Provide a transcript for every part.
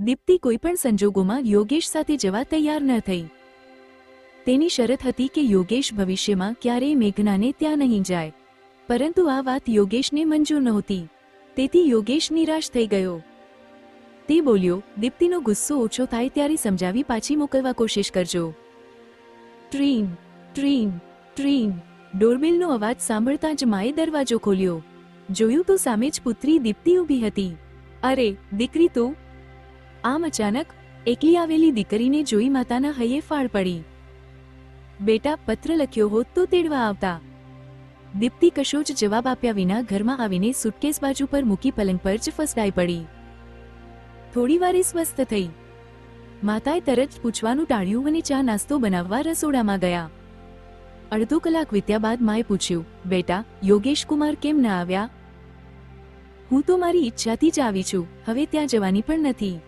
દીપ્તિ કોઈપણ સંજોગોમાં યોગેશ સાથે જવા તૈયાર ન થઈ. તેની શરત હતી કે યોગેશ ભવિષ્યમાં ક્યારેય મેઘનાને ત્યાં નહીં જાય. પરંતુ આ વાત યોગેશને મંજૂર નહોતી. તેથી યોગેશ નિરાશ થઈ ગયો. તે બોલ્યો, દીપ્તિનો ગુસ્સો ઓછો થાય ત્યારે સમજાવી પાછી મોકલવા કોશિશ કરજો. ટ્રીન ટ્રીન ટ્રીન ડોરબેલનો અવાજ સાંભળતા જ માએ દરવાજો ખોલ્યો. જોયું તો સામે જ પુત્રી દીપ્તિ ઊભી હતી. અરે, દીકરી તું આમ અચાનક એકલી આવેલી દીકરીને જોઈ માતાના હૈયે ફાળ પડી. બેટા પત્ર લખ્યો હોત તો તેડવા આવતા. દીપ્તિ કશો જ જવાબ આપ્યા વિના ઘરમાં આવીને સુટકેસ બાજુ પર મૂકી પલંગ પર જ ફસડાઈ પડી. થોડી વારે સ્વસ્થ થઈ. માતાએ તરત પૂછવાનું ટાળ્યું અને ચા નાસ્તો બનાવવા રસોડામાં ગયા. અડધો કલાક વીત્યા બાદ માએ પૂછ્યું, બેટા, યોગેશ કુમાર કેમ ન આવ્યા? હું તો મારી ઈચ્છાથી જ આવી છું, હવે ત્યાં જવાની પણ નથી.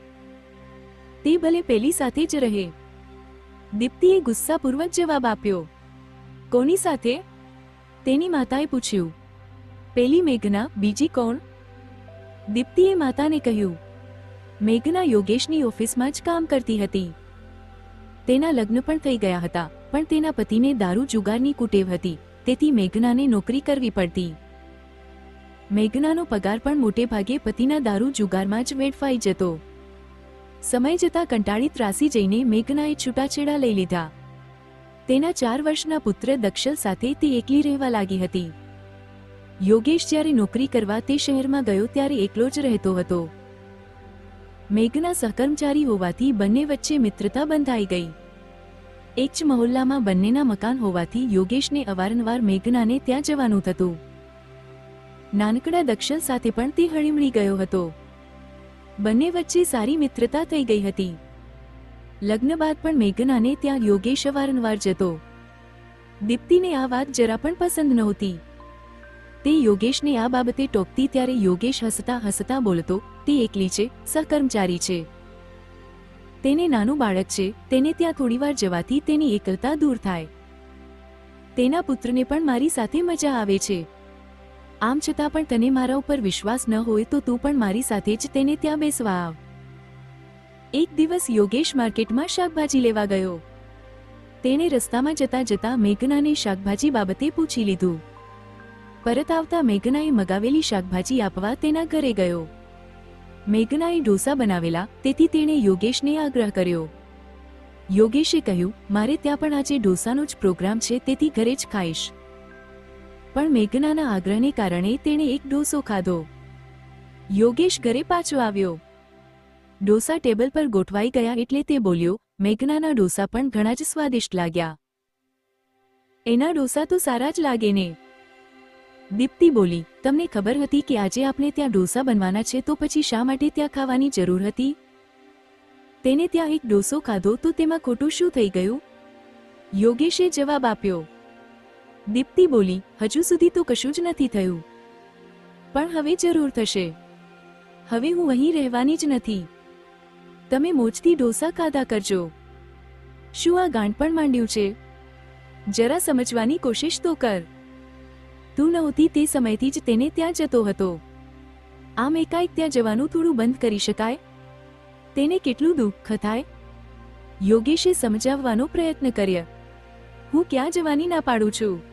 તે ભલે પેલી સાથે જ રહે. દીપ્તિએ ગુસ્સાપૂર્વક જવાબ આપ્યો. કોની સાથે? તેની માતાએ પૂછ્યું. પેલી મેઘના, બીજી કોણ? દીપ્તિએ માતાને કહ્યું. મેઘના યોગેશની ઓફિસમાં જ કામ કરતી હતી. તેના લગ્ન પણ થઈ ગયા હતા, પણ તેના પતિને દારૂ જુગારની કુટેવ હતી, તેથી મેઘનાને નોકરી કરવી પડતી. મેઘનાનો પગાર પણ મોટે ભાગે પતિના દારૂ જુગારમાં જ વેડફાઈ જતો. સમય જતાં કંટાળી ત્રાસી જઈને મેઘનાએ છૂટાછેડા લઈ લીધા. તેના ચાર વર્ષના પુત્ર દક્ષલ સાથે તે એકલી રહેવા લાગી હતી. યોગેશ જ્યારે નોકરી કરવા તે શહેરમાં ગયો ત્યારે એકલો જ રહેતો હતો. મેઘના સહકર્મચારી હોવાથી બંને વચ્ચે મિત્રતા બંધાઈ ગઈ. એક જ મહોલ્લામાં બંનેના મકાન હોવાથી યોગેશને અવારનવાર મેઘનાને ત્યાં જવાનું થતું. નાનકડા દક્ષલ સાથે પણ તે હળીમળી ગયો હતો. બંને વચ્ચે સારી મિત્રતા થઈ ગઈ હતી. લગ્ન બાદ પણ મેઘનાને ત્યાં યોગેશ વારંવાર જતો. દીપ્તિને આ વાત જરા પણ પસંદ નહોતી. તે યોગેશને આ બાબતે ટોકતી ત્યારે યોગેશ હસતા હસતા બોલતો, તે એકલી છે, સહકર્મચારી છે. તેને નાનું બાળક છે, તેને ત્યાં થોડીવાર જવાથી તેની એકલતા દૂર થાય. તેના પુત્રને પણ મારી સાથે મજા આવે છે. આમ છતાં પણ તને મારા ઉપર વિશ્વાસ ન હોય તો તું પણ મારી સાથે જ તેને ત્યાં બેસવા આવ. એક દિવસ યોગેશ માર્કેટમાં શાકભાજી લેવા ગયો. તેણે રસ્તામાં જતા જતા મેઘનાને શાકભાજી બાબતે પૂછી લીધું. પરત આવતા મેઘનાએ મગાવેલી શાકભાજી આપવા તેના ઘરે ગયો. મેઘનાએ ઢોસા બનાવેલા, તેથી તેણે યોગેશને આગ્રહ કર્યો. યોગેશે કહ્યું, મારે ત્યાં પણ આજે ઢોસાનો જ પ્રોગ્રામ છે, તેથી ઘરે જ ખાઈશ. પણ મેઘનાના આગ્રહને કારણે તેણે એક ડોસો ખાધો. યોગેશ ઘરે પાછો આવ્યો. ડોસા ટેબલ પર ગોઠવાઈ ગયા એટલે તે બોલ્યો, મેઘનાના ડોસા પણ ઘણા જ સ્વાદિષ્ટ લાગ્યા. એના ડોસા તો સારા જ લાગે ને. દીપ્તિ બોલી, તમને ખબર હતી કે આજે આપણે ત્યાં ડોસા બનવાના છે તો પછી શા માટે ત્યાં ખાવાની જરૂર હતી? તેને ત્યાં એક ડોસો ખાધો તો તેમાં ખોટું શું થઈ ગયું? યોગેશે જવાબ આપ્યો દીપ્તિ બોલી, હજુ સુધી તો કશું જ નથી થયું. પણ હવે જરૂર થશે. હવે હું અહીં રહેવાની જ નથી. તમે મોજથી ડોસા ખાધા કરજો. શું આ ગાંઠ પણ માંડ્યું છે? જરા સમજવાની કોશિશ તો કર. તું નહોતી તે સમયથી જ તેને ત્યાં જતો હતો. આમ એકાએક ત્યાં જવાનું થોડું બંધ કરી શકાય? તેને કેટલું દુઃખ થાય યોગેશે સમજાવવાનો પ્રયત્ન કર્યો. હું ક્યાં જવાની ના પાડું છું?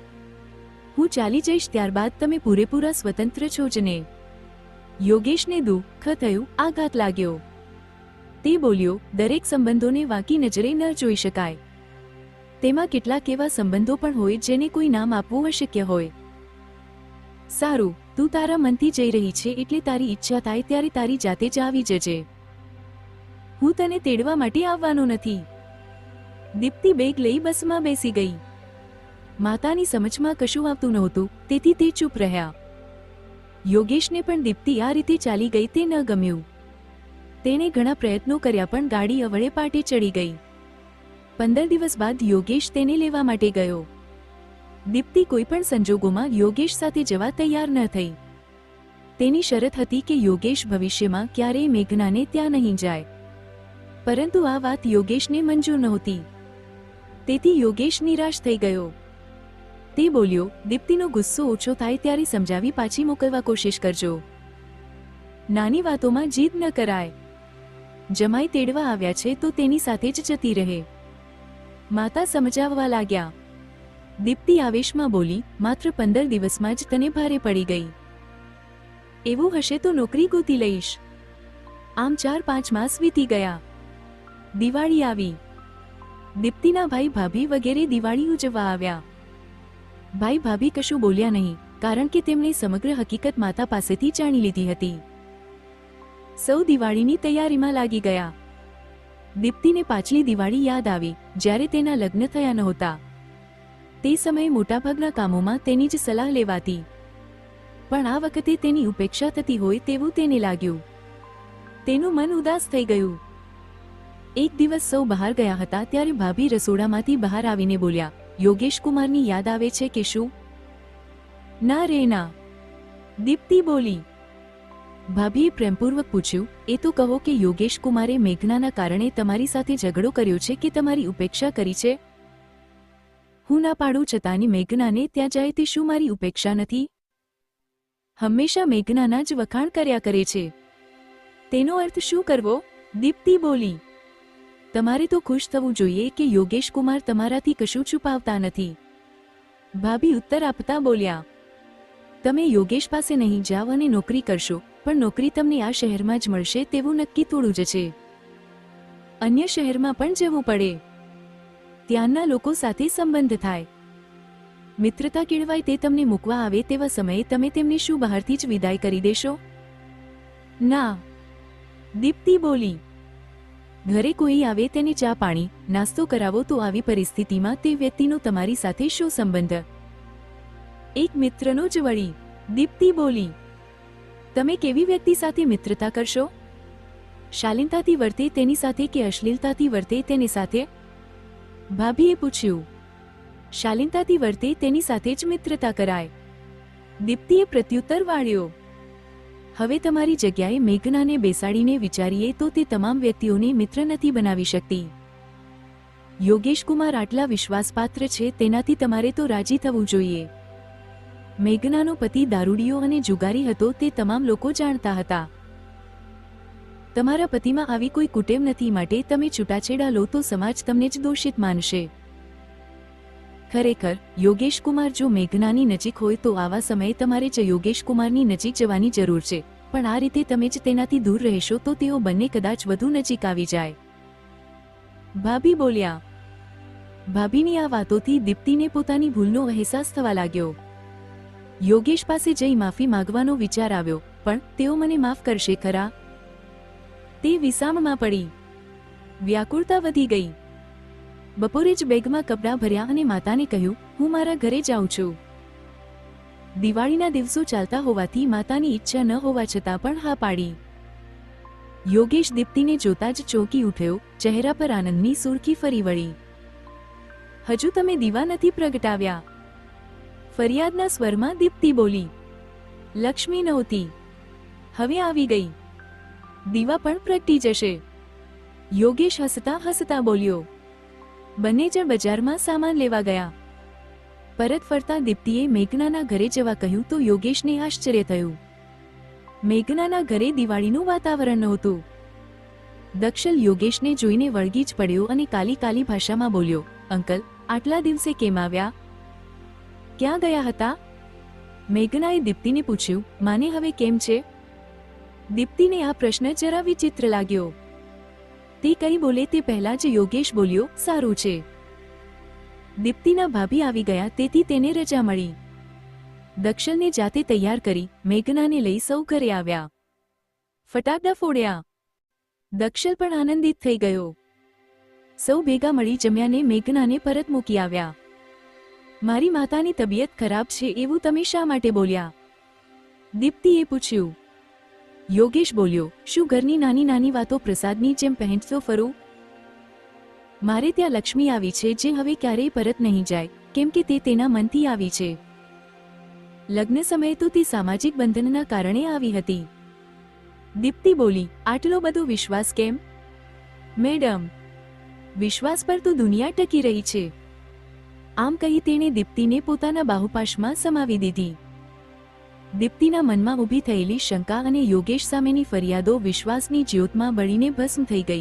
હું ચાલી જઈશ ત્યારબાદ તમે પૂરેપૂરા સ્વતંત્ર છો જ ને. યોગેશને દુઃખ થયું, આઘાત લાગ્યો. તે બોલ્યો, દરેક સંબંધોને વાંકી નજરે ન જોઈ શકાય. તેમાં કેટલાક એવા સંબંધો પણ હોય જેને કોઈ નામ આપવું અશક્ય હોય. સારું, તું તારા મનથી જઈ રહી છે એટલે તારી ઈચ્છા થાય ત્યારે તારી જાતે જ આવી જજે. હું તને તેડવા માટે આવવાનો નથી. દીપ્તિ બેગ લઈ બસમાં બેસી ગઈ. માતાની સમજમાં કશું આવતું નહોતું, તેથી તે ચૂપ રહ્યા. યોગેશને પણ દીપ્તિ આ રીતે ચાલી ગઈ તે ન ગમ્યું. તેણે ઘણા પ્રયત્નો કર્યા પણ ગાડી અવળે પાટે ચડી ગઈ. પંદર દિવસ બાદ યોગેશ તેને લેવા માટે ગયો. દીપ્તિ કોઈપણ સંજોગોમાં યોગેશ સાથે જવા તૈયાર ન થઈ. તેની શરત હતી કે યોગેશ ભવિષ્યમાં ક્યારેય મેઘનાને ત્યાં નહીં જાય. પરંતુ આ વાત યોગેશને મંજૂર નહોતી. તેથી યોગેશ નિરાશ થઈ ગયો. તે બોલ્યો, દીપ્તિનો ગુસ્સો ઓછો થાય ત્યારે સમજાવી પાછી મોકલવા કોશિશ કરજો. નાની વાતોમાં જીદ ન કરાય. જમાઈ તેડવા આવ્યા છે તો તેની સાથે જ જતી રહે. માતા સમજાવવા લાગ્યા. દીપ્તિ આવેશમાં બોલી, માત્ર પંદર દિવસમાં જ તને ભારે પડી ગઈ. એવું હશે તો નોકરી ગોતી લઈશ. આમ ચાર પાંચ માસ વીતી ગયા. દિવાળી આવી. દીપ્તિના ભાઈ ભાભી વગેરે દિવાળી ઉજવવા આવ્યા. ભાઈ ભાભી કશું બોલ્યા નહીં, કારણ કે તેમણે સમગ્ર હકીકત માતા પાસેથી જાણી લીધી હતી. સૌ દિવાળીની તૈયારીમાં લાગી ગયા. દીપ્તિને પાછલી દિવાળી યાદ આવી, જ્યારે તેના લગ્ન થયા નહોતા. તે સમયે મોટાભાગના કામોમાં તેની જ સલાહ લેવાતી. પણ આ વખતે તેની ઉપેક્ષા થતી હોય તેવું તેને લાગ્યું. તેનું મન ઉદાસ થઈ ગયું. એક દિવસ સૌ બહાર ગયા હતા ત્યારે ભાભી રસોડામાંથી બહાર આવીને બોલ્યા યોગેશ કુમારની યાદ આવે છે કે શું? ના રે ના. દીપ્તિ બોલી. ભાભીએ પ્રેમપૂર્વક પૂછ્યું, એ તો કહો કે યોગેશ કુમારે મેઘનાના કારણે તમારી સાથે ઝઘડો કર્યો છે કે તમારી ઉપેક્ષા કરી છે? હું ના પાડું છતાંની મેઘનાને ત્યાં જાય તે શું મારી ઉપેક્ષા નથી? હંમેશા મેઘનાના જ વખાણ કર્યા કરે છે. તેનો અર્થ શું કરવો? દીપ્તિ બોલી. તમારે તો ખુશ થવું જોઈએ કે યોગેશ કુમાર તમારાથી કશું છુપાવતા નથી. ભાભી ઉત્તર આપતા બોલ્યા, તમે યોગેશ પાસે નહીં જાઓ અને નોકરી કરશો, પણ નોકરી તમને આ શહેરમાં જ મળશે તેવું નક્કી થોડું જ છે અન્ય શહેરમાં પણ જવું પડે. ત્યાંના લોકો સાથે સંબંધ થાય. મિત્રતા કેળવાય તે તમને મૂકવા આવે તેવા સમયે તમે તેમને શું બહારથી જ વિદાય કરી દેશો? ના. દીપ્તિ બોલી ઘરે કોઈ આવે તેને ચા પાણી, નાસ્તો કરાવો તો આવી પરિસ્થિતિમાં તે વ્યક્તિનો તમારી સાથે શું સંબંધ? એક મિત્રનો જ વળી, દીપ્તિ બોલી, તમે કેવી વ્યક્તિ સાથે મિત્રતા કરશો? શાલીનતાથી વર્તે તેની સાથે કે અશ્લીલતાથી વર્તે તેની સાથે? ભાભીએ પૂછ્યું, શાલીનતાથી વર્તે તેની સાથે જ મિત્રતા કરાય. દીપ્તિએ પ્રત્યુત્તર વાળ્યો હવે તમારી જગ્યાએ મેઘનાને બેસાડીને વિચારીએ તો તે તમામ વ્યક્તિઓને મિત્ર નથી બનાવી શકતી. યોગેશ કુમાર આટલા વિશ્વાસપાત્ર છે તેનાથી તમારે તો રાજી થવું જોઈએ. મેઘનાનો પતિ દારૂડીઓ અને જુગારી હતો તે તમામ લોકો જાણતા હતા. તમારા પતિમાં આવી કોઈ કુટેવ નથી માટે તમે છૂટાછેડા લો તો સમાજ તમને જ દોષિત માનશે. ખરેખર, યોગેશ કુમાર જો મેઘનાની નજીક હોય તો આવા સમયે તમારે જ યોગેશ કુમારની નજીક જવાની જરૂર છે. પણ આ રીતે તમે જ તેનાથી દૂર રહેશો તો તેઓ બંને કદાચ વધુ નજીક આવી જાય. ભાભી બોલ્યા, ભાભીની આ વાતોથી દીપ્તિને પોતાની ભૂલનો અહેસાસ થવા લાગ્યો. યોગેશ પાસે જઈ માફી માંગવાનો વિચાર આવ્યો, પણ તેઓ મને માફ કરશે ખરા? તે વિસામમાં પડી. વ્યાકુળતા વધી ગઈ. બપોરે જ બેગમાં કપડાં ભર્યા અને માતાને કહ્યું, હું મારા ઘરે જાઉં છું. દિવાળીના દિવસો ચાલતા હોવાથી માતાની ઈચ્છા ન હોવા છતાં પણ હા પાડી. યોગેશ દીપ્તિને જોતા જ ચોંકી ઉઠ્યો, ચહેરા પર આનંદની સુરખી ફરી વળી. હજુ તમે દીવા નથી પ્રગટાવ્યા. ફરિયાદના સ્વરમાં દીપ્તિ બોલી, લક્ષ્મી નહોતી. હવે આવી ગઈ. દીવા પણ પ્રગટી જશે. યોગેશ હસતા હસતા બોલ્યો બંને જણ બજારમાં સામાન લેવા ગયા. પરત ફરતા દીપ્તિએ મેઘનાના ઘરે જવા કહ્યું તો યોગેશને આશ્ચર્ય થયું. મેઘનાના ઘરે દિવાળીનું વાતાવરણ નહોતું. દક્ષલ યોગેશને જોઈને વળગી જ પડ્યો અને કાલી કાલી ભાષામાં બોલ્યો, અંકલ, આટલા દિવસે કેમ આવ્યા? ક્યાં ગયા હતા? મેઘનાએ દીપ્તિને પૂછ્યું, માને હવે કેમ છે? દીપ્તિને આ પ્રશ્ન જરા વિચિત્ર લાગ્યો. તે કઈ બોલે તે પહેલા જ યોગેશ બોલ્યો, સારું છે. દીપ્તિના ભાભી આવી ગયા, તેથી તેને રજા મળી. દક્ષલને જાતે તૈયાર કરી મેઘનાને લઈ સૌ ઘરે આવ્યા. ફટાકડા ફોડ્યા. દક્ષલ પણ આનંદિત થઈ ગયો. સૌ ભેગા મળી જમ્યાને મેઘનાને પરત મૂકી આવ્યા. મારી માતાની તબિયત ખરાબ છે, એવું તમે શા માટે બોલ્યા? દીપ્તિએ પૂછ્યું. યોગેશ બોલ્યો, શું ઘરની નાની નાની વાતો પ્રસાદની જેમ પહેંચતો ફરું? મારે ત્યાં લક્ષ્મી આવી છે જે હવે ક્યારેય પરત નહીં જાય. કેમ કે તે તેના મનથી આવી છે. લગ્ન સમયે તો તે સામાજિક બંધનના કારણે આવી હતી. દીપ્તિ બોલી, આટલો બધો વિશ્વાસ કેમ? મેડમ, વિશ્વાસ પર તો દુનિયા ટકી રહી છે. આમ કહી તેણે દીપ્તિને પોતાના બાહુપાશમાં સમાવી દીધી. દીપ્તિના મનમાં ઊભી થયેલી શંકા અને યોગેશ સામેની ફરિયાદો વિશ્વાસની જ્યોતમાં બળીને ભસ્મ થઈ ગઈ.